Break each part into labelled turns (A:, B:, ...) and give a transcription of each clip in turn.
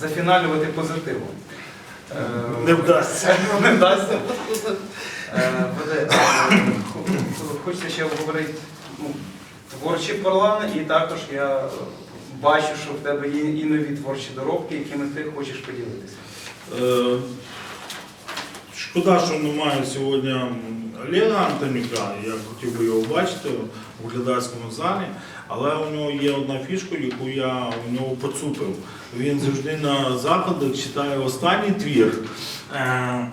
A: зафіналювати позитивом. Е,
B: Не вдасться.
A: Не вдасться. Е, е, хо- Хочеться ще обговорити ну, творчі плани, і також я бачу, що в тебе є і нові творчі доробки, якими ти хочеш поділитися.
B: Шкода, що немає сьогодні Олега Антонюка. Я хотів би його бачити у глядацькому залі, але у нього є одна фішка, яку я у нього поцупив. Він завжди на заходах читає останній твір, е,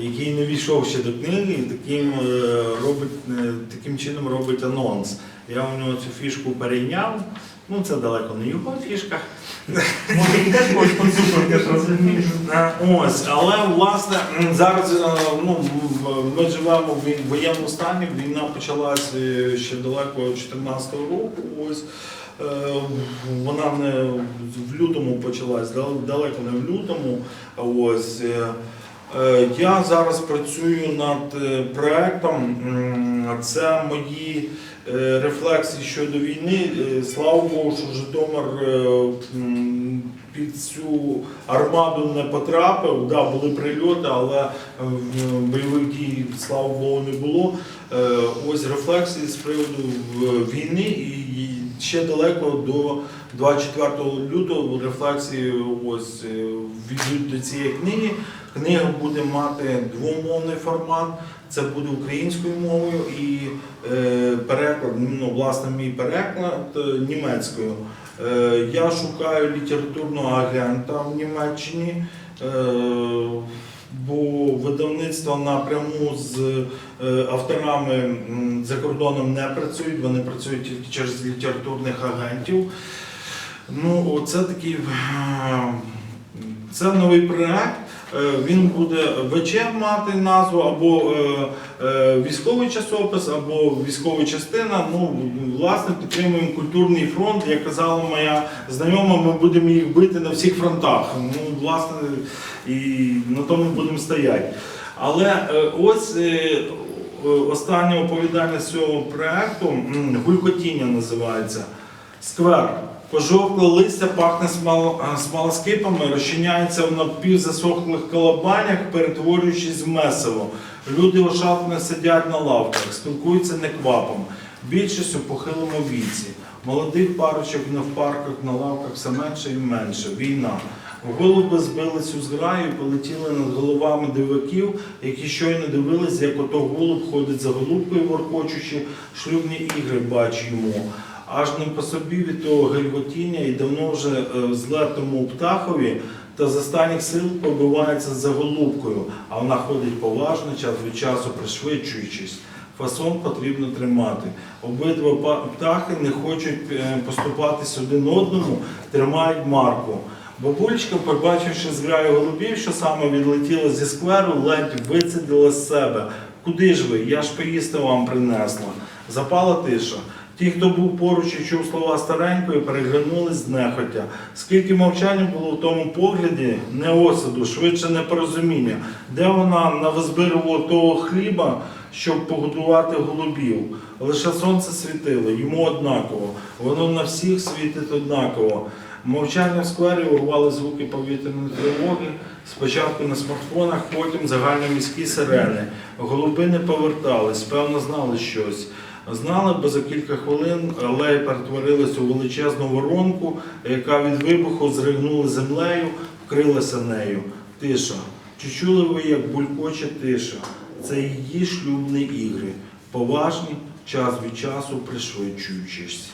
B: який не війшов ще до книги, і таким, е, робить, е, таким чином робить анонс. Я у нього цю фішку перейняв. Ну, це далеко не його фішка. Ось, але власне зараз е, ну, ми живемо в воєнному стані. Війна почалася ще далеко 14-го року. Ось вона не в лютому почалась, дал- далеко не в лютому. Ось я зараз працюю над е, проектом. Це мої е, рефлексії щодо війни. Е, Слава Богу, що Житомир е, під цю армаду не потрапив. Да, були прильоти, але е, бойових дій, слава Богу, не було. Е, Ось рефлексії з приводу війни і ще далеко до 24 лютого рефлексії ось е, до цієї книги. Книга буде мати двомовний формат. Це буде українською мовою і е, переклад, ну, власне, мій переклад е, німецькою. Е, я шукаю літературного агента в Німеччині, е, бо видавництва напряму з е, авторами за кордоном не працюють, вони працюють тільки через літературних агентів. Ну, це такий е, це новий проект. Е, Він буде ВЧ мати назву або е, е, військовий часопис, або військова частина. Ну, власне, підтримуємо культурний фронт. Як казала моя знайома, ми будемо їх бити на всіх фронтах. Ну, власне, і на тому будемо стояти. Але ось останнє оповідання з цього проекту Гулькотіння називається. Сквер. Пожовкле листя пахне а, смолоскипами, розчиняється в напівзасохлих колобанях, перетворюючись в месиво. Люди ошатно сидять на лавках, спілкуються неквапом. Більшість у похилому віці. Молодих парочок в парках, на лавках все менше і менше. Війна. Голуби збились у зграю, і полетіли над головами диваків, які щойно дивились, як ото голуб ходить за голубкою, воркочучи, шлюбні ігри бачимо. Аж не по собі від того гелькотіння і давно вже е, зле тому птахові та з останніх сил побивається за голубкою, а вона ходить поважно, час від часу пришвидшуючись. Фасон потрібно тримати. Обидва птахи не хочуть е, поступатись один одному, тримають марку. Бабулечка, побачивши зграю голубів, що саме відлетіла зі скверу, ледь вицідила з себе. Куди ж ви? Я ж поїсти вам принесла. Запала тиша. Ті, хто був поруч і чув слова старенької, переглянулись знехотя. Скільки мовчання було в тому погляді, не осаду, швидше непорозуміння. Де вона навизбирувала того хліба, щоб погодувати голубів? Лише сонце світило, йому однаково. Воно на всіх світить однаково. Мовчання в сквері урвали звуки повітряної тривоги. Спочатку на смартфонах, потім загальноміські сирени. Голуби не повертались, певно, знали щось. Знали, бо за кілька хвилин алея перетворилась у величезну воронку, яка від вибуху зригнула землею, вкрилася нею. Тиша. Чи чули ви, як булькоче тиша? Це її шлюбні ігри, поважні, час від часу пришвидшуючись.